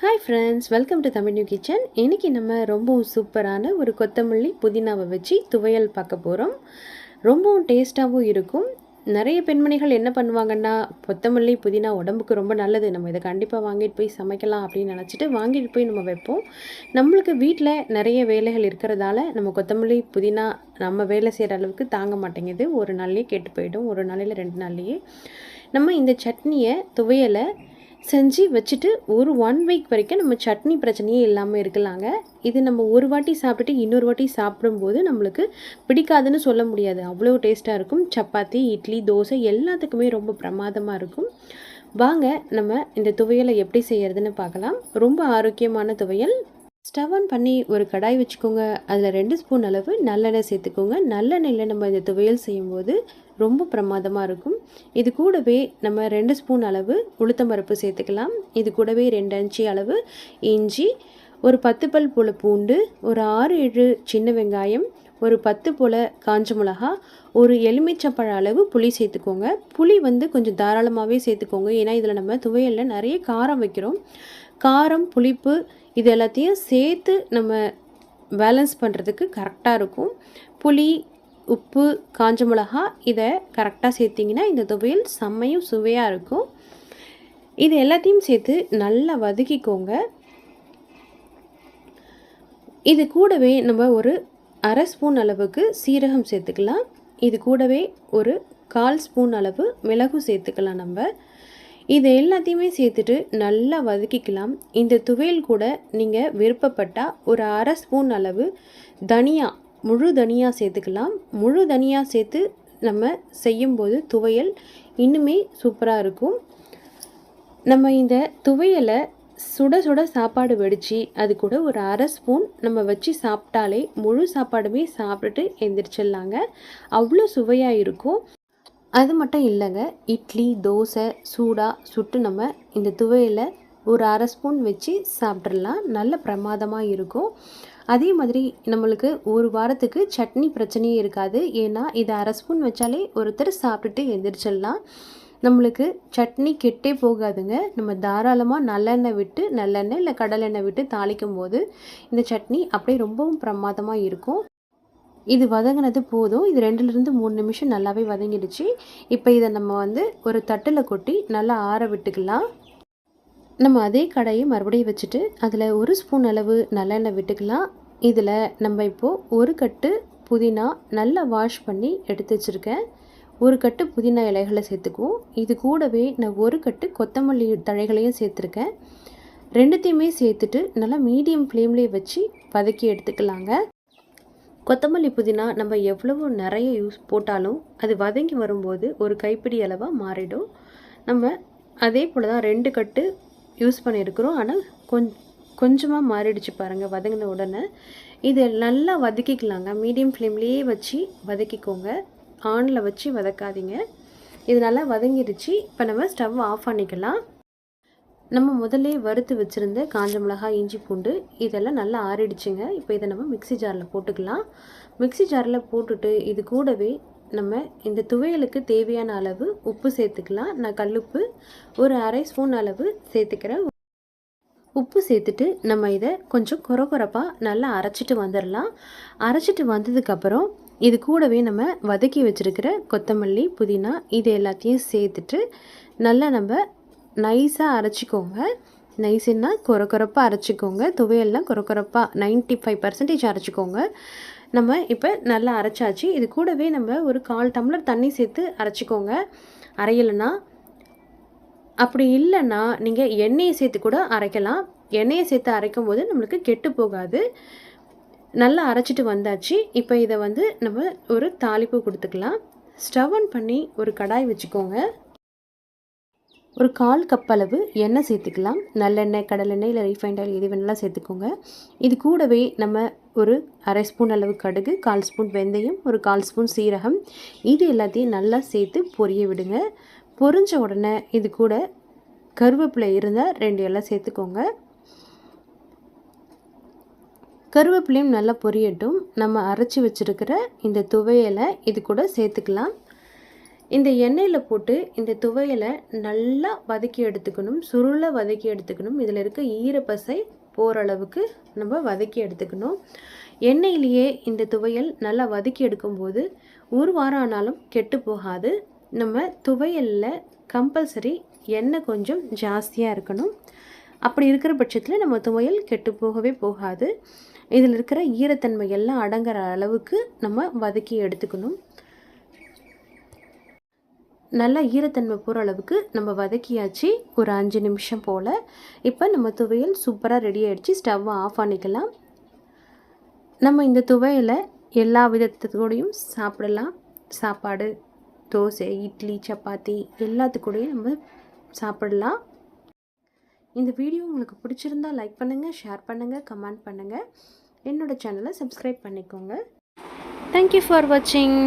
Hi friends welcome to Tamil new kitchen இன்றைக்கி நம்ம ரொம்பவும் சூப்பரான ஒரு கொத்தமல்லி புதினாவை வச்சு துவையல் பார்க்க போகிறோம் ரொம்பவும் டேஸ்ட்டாகவும் இருக்கும். நிறைய பெண்மணிகள் என்ன பண்ணுவாங்கன்னா கொத்தமல்லி புதினா உடம்புக்கு ரொம்ப நல்லது. நம்ம இதை கண்டிப்பாக வாங்கிட்டு போய் சமைக்கலாம் அப்படின்னு நினச்சிட்டு வாங்கிட்டு போய் நம்ம வைப்போம். நம்மளுக்கு வீட்டில் நிறைய வேலைகள் இருக்கிறதால நம்ம கொத்தமல்லி புதினா நம்ம வேலை செய்கிற அளவுக்கு தாங்க மாட்டேங்குது. ஒரு நாள்லேயே கெட்டு போயிடும். ஒரு நாளையில் ரெண்டு நாள்லேயே. நம்ம இந்த சட்னியை துவையலை செஞ்சு வச்சுட்டு ஒரு ஒன் வீக் வரைக்கும் நம்ம சட்னி பிரச்சனையே இல்லாமல் இருக்கலாங்க. இது நம்ம ஒரு வாட்டி சாப்பிட்டுட்டு இன்னொரு வாட்டி சாப்பிடும்போது நம்மளுக்கு பிடிக்காதுன்னு சொல்ல முடியாது. அவ்வளோ டேஸ்ட்டாக இருக்கும். சப்பாத்தி இட்லி தோசை எல்லாத்துக்குமே ரொம்ப பிரமாதமாக இருக்கும். வாங்க நம்ம இந்த துவையலை எப்படி செய்கிறதுன்னு பார்க்கலாம். ரொம்ப ஆரோக்கியமான துவையல். ஸ்டவ் ஆன் பண்ணி ஒரு கடாய் வச்சுக்கோங்க. அதில் ரெண்டு ஸ்பூன் அளவு நல்லெண்ணெய் சேர்த்துக்கோங்க. நல்லெண்ணெயில் நம்ம இந்த துவையல் செய்யும்போது ரொம்ப பிரமாதமாக இருக்கும். இது கூடவே நம்ம ரெண்டு ஸ்பூன் அளவு உளுத்தம்பருப்பு சேர்த்துக்கலாம். இது கூடவே ரெண்டு அஞ்சு அளவு இஞ்சி ஒரு பத்து பல் போல் பூண்டு ஒரு ஆறு ஏழு சின்ன வெங்காயம் ஒரு பத்து போல் காஞ்ச மிளகா ஒரு எலுமிச்சப்பழ அளவு புளி சேர்த்துக்கோங்க. புளி வந்து கொஞ்சம் தாராளமாகவே சேர்த்துக்கோங்க. ஏன்னா இதில் நம்ம துவையலில் நிறைய காரம் வைக்கிறோம். காரம் புளிப்பு இது எல்லாத்தையும் சேர்த்து நம்ம பேலன்ஸ் பண்ணுறதுக்கு கரெக்டாக இருக்கும். புளி உப்பு காஞ்ச மிளகா இதை கரெக்டாக சேர்த்திங்கன்னா இந்த துவையல் செம்மையும் சுவையாக இருக்கும். இது எல்லாத்தையும் சேர்த்து நல்லா வதக்கிக்கோங்க. இது கூடவே நம்ம ஒரு அரை ஸ்பூன் அளவுக்கு சீரகம் சேர்த்துக்கலாம். இது கூடவே ஒரு கால் ஸ்பூன் அளவு மிளகு சேர்த்துக்கலாம் நம்ம. இது எல்லாத்தையுமே சேர்த்துட்டு நல்லா வதக்கிக்கலாம். இந்த துவையல் கூட நீங்கள் விருப்பப்பட்டால் ஒரு அரை ஸ்பூன் அளவு தனியா முழு தனியாக சேர்த்துக்கலாம். முழு தனியாக சேர்த்து நம்ம செய்யும்போது துவையல் இன்னுமே சூப்பராக இருக்கும். நம்ம இந்த துவையலை சுட சுட சாப்பாடு வடித்து அது கூட ஒரு அரை ஸ்பூன் நம்ம வச்சு சாப்பிட்டாலே முழு சாப்பாடுமே சாப்பிட்டுட்டு எந்திரிச்சிடலாங்க. அவ்வளோ சுவையாக இருக்கும். அது மட்டும் இல்லைங்க இட்லி தோசை சூடாக சுட்டு நம்ம இந்த துவையில் ஒரு அரை ஸ்பூன் வச்சு சாப்பிட்றலாம் நல்ல பிரமாதமாக இருக்கும். அதே மாதிரி நம்மளுக்கு ஒரு வாரத்துக்கு சட்னி பிரச்சனையே இருக்காது. ஏன்னா இதை அரை ஸ்பூன் வச்சாலே ஒருத்தர் சாப்பிட்டுட்டு எந்திரிச்சிடலாம். நம்மளுக்கு சட்னி கெட்டே போகாதுங்க. நம்ம தாராளமாக நல்லெண்ணெய் விட்டு நல்லெண்ணெய் இல்லை கடலெண்ணெய் விட்டு தாளிக்கும் போது இந்த சட்னி அப்படியே ரொம்பவும் பிரமாதமாக இருக்கும். இது வதங்கினது போதும். இது ரெண்டுலேருந்து மூணு நிமிஷம் நல்லாவே வதங்கிடுச்சு. இப்போ இதை நம்ம வந்து ஒரு தட்டில் கொட்டி நல்லா ஆற விட்டுக்கலாம். நம்ம அதே கடையை மறுபடியும் வச்சுட்டு அதில் ஒரு ஸ்பூன் அளவு நல்லெண்ணெய் விட்டுக்கலாம். இதில் நம்ம இப்போது ஒரு கட்டு புதினா நல்லா வாஷ் பண்ணி எடுத்து வச்சுருக்கேன். ஒரு கட்டு புதினா இலைகளை சேர்த்துக்குவோம். இது கூடவே நான் ஒரு கட்டு கொத்தமல்லி தழைகளையும் சேர்த்துருக்கேன். ரெண்டுத்தையுமே சேர்த்துட்டு நல்லா மீடியம் ஃப்ளேம்லேயே வச்சு வதக்கி எடுத்துக்கலாங்க. கொத்தமல்லி புதினா நம்ம எவ்வளவு நிறைய யூஸ் போட்டாலும் அது வதங்கி வரும்போது ஒரு கைப்பிடி அளவாக மாறிடும். நம்ம அதே போல் தான் ரெண்டு கட்டு யூஸ் பண்ணியிருக்கிறோம். ஆனால் கொஞ் கொஞ்சமாக மாறிடுச்சு பாருங்கள் வதங்கின உடனே. இது நல்லா வதக்கிக்கலாங்க. மீடியம் ஃப்ளேம்லேயே வச்சு வதக்கிக்கோங்க. ஆனில் வச்சு வதக்காதீங்க. இது நல்லா வதங்கிடுச்சு இப்போ நம்ம ஸ்டவ் ஆஃப் பண்ணிக்கலாம். நம்ம முதல்ல வறுத்து வச்சுருந்த காஞ்ச மிளகாய் இஞ்சி பூண்டு இதெல்லாம் நல்லா ஆறிடுச்சுங்க. இப்போ இதை நம்ம மிக்சி ஜாரில் போட்டுக்கலாம். மிக்சி ஜாரில் போட்டுட்டு இது கூடவே நம்ம இந்த துவையலுக்கு தேவையான அளவு உப்பு சேர்த்துக்கலாம். நான் கல்லுப்பு ஒரு அரை ஸ்பூன் அளவு சேர்த்துக்கிறேன். உப்பு சேர்த்துட்டு நம்ம இதை கொஞ்சம் குறை நல்லா அரைச்சிட்டு வந்துடலாம். அரைச்சிட்டு வந்ததுக்கப்புறம் இது கூடவே நம்ம வதக்கி வச்சுருக்கிற கொத்தமல்லி புதினா இது எல்லாத்தையும் சேர்த்துட்டு நல்லா நம்ம நைஸாக அரைச்சிக்கோங்க. நைஸுன்னா குறக்குறப்பாக அரைச்சிக்கோங்க. துவையெல்லாம் குறக்குறப்பாக நைன்ட்டி ஃபைவ் பர்சன்டேஜ் அரைச்சிக்கோங்க. நம்ம இப்போ நல்லா அரைச்சாச்சு. இது கூடவே நம்ம ஒரு கால் டம்ளர் தண்ணி சேர்த்து அரைச்சிக்கோங்க. அரையலைன்னா அப்படி இல்லைன்னா நீங்கள் எண்ணெயை சேர்த்து கூட அரைக்கலாம். எண்ணெயை சேர்த்து அரைக்கும் போது நம்மளுக்கு கெட்டு போகாது. நல்லா அரைச்சிட்டு வந்தாச்சு. இப்போ இதை வந்து நம்ம ஒரு தாளிப்பு கொடுத்துக்கலாம். ஸ்டவ் ஆன் பண்ணி ஒரு கடாய் வச்சுக்கோங்க. ஒரு கால் கப் அளவு எண்ணெய் சேர்த்துக்கலாம். நல்லெண்ணெய் கடலெண்ணெய் இல்லை ரீஃபைண்ட் ஆயில் எது வேணாலும் சேர்த்துக்கோங்க. இது கூடவே நம்ம ஒரு அரை ஸ்பூன் அளவு கடுகு கால் ஸ்பூன் வெந்தயம் ஒரு கால் ஸ்பூன் சீரகம். இது எல்லாத்தையும் நல்லா சேர்த்து பொரிய விடுங்க. பொரிஞ்ச உடனே இது கூட கருவேப்பிலை இருந்தால் ரெண்டு எல்லாம் சேர்த்துக்கோங்க. கருவேப்பிலையும் நல்லா பொரியட்டும். நம்ம அரைச்சி வச்சுருக்கிற இந்த துவையலை இது கூட சேர்த்துக்கலாம். இந்த எண்ணெயில் போட்டு இந்த துவையலை நல்லா வதக்கி எடுத்துக்கணும் சுருளை வதக்கி எடுத்துக்கணும். இதில் இருக்க ஈரப்பசை போகிற அளவுக்கு நம்ம வதக்கி எடுத்துக்கணும். எண்ணெயிலேயே இந்த துவையல் நல்லா வதக்கி எடுக்கும்போது ஒரு வாரம் ஆனாலும் கெட்டு போகாது. நம்ம துவையலில் கம்பல்சரி எண்ணெய் கொஞ்சம் ஜாஸ்தியாக இருக்கணும். அப்படி இருக்கிற பட்சத்தில் நம்ம துவையல் கெட்டு போகவே போகாது. இதில் இருக்கிற ஈரத்தன்மை எல்லாம் அடங்குற அளவுக்கு நம்ம வதக்கி எடுத்துக்கணும். நல்லா ஈரத்தன்மை போகிற அளவுக்கு நம்ம வதக்கியாச்சு ஒரு அஞ்சு நிமிஷம் போல். இப்போ நம்ம துவையல் சூப்பராக ரெடி ஆகிடுச்சு ஸ்டவ்வை ஆஃப் பண்ணிக்கலாம் நம்ம இந்த துவையலை எல்லா விதத்துக்கூடையும் சாப்பிடலாம். சாப்பாடு தோசை இட்லி சப்பாத்தி எல்லாத்துக்கூடையும் நம்ம சாப்பிடலாம். இந்த வீடியோ உங்களுக்கு பிடிச்சிருந்தா லைக் பண்ணுங்கள் ஷேர் பண்ணுங்கள் கமெண்ட் பண்ணுங்கள் என்னோடய சேனலை சப்ஸ்கிரைப் பண்ணிக்கோங்க. தேங்க்யூ ஃபார் வாட்சிங்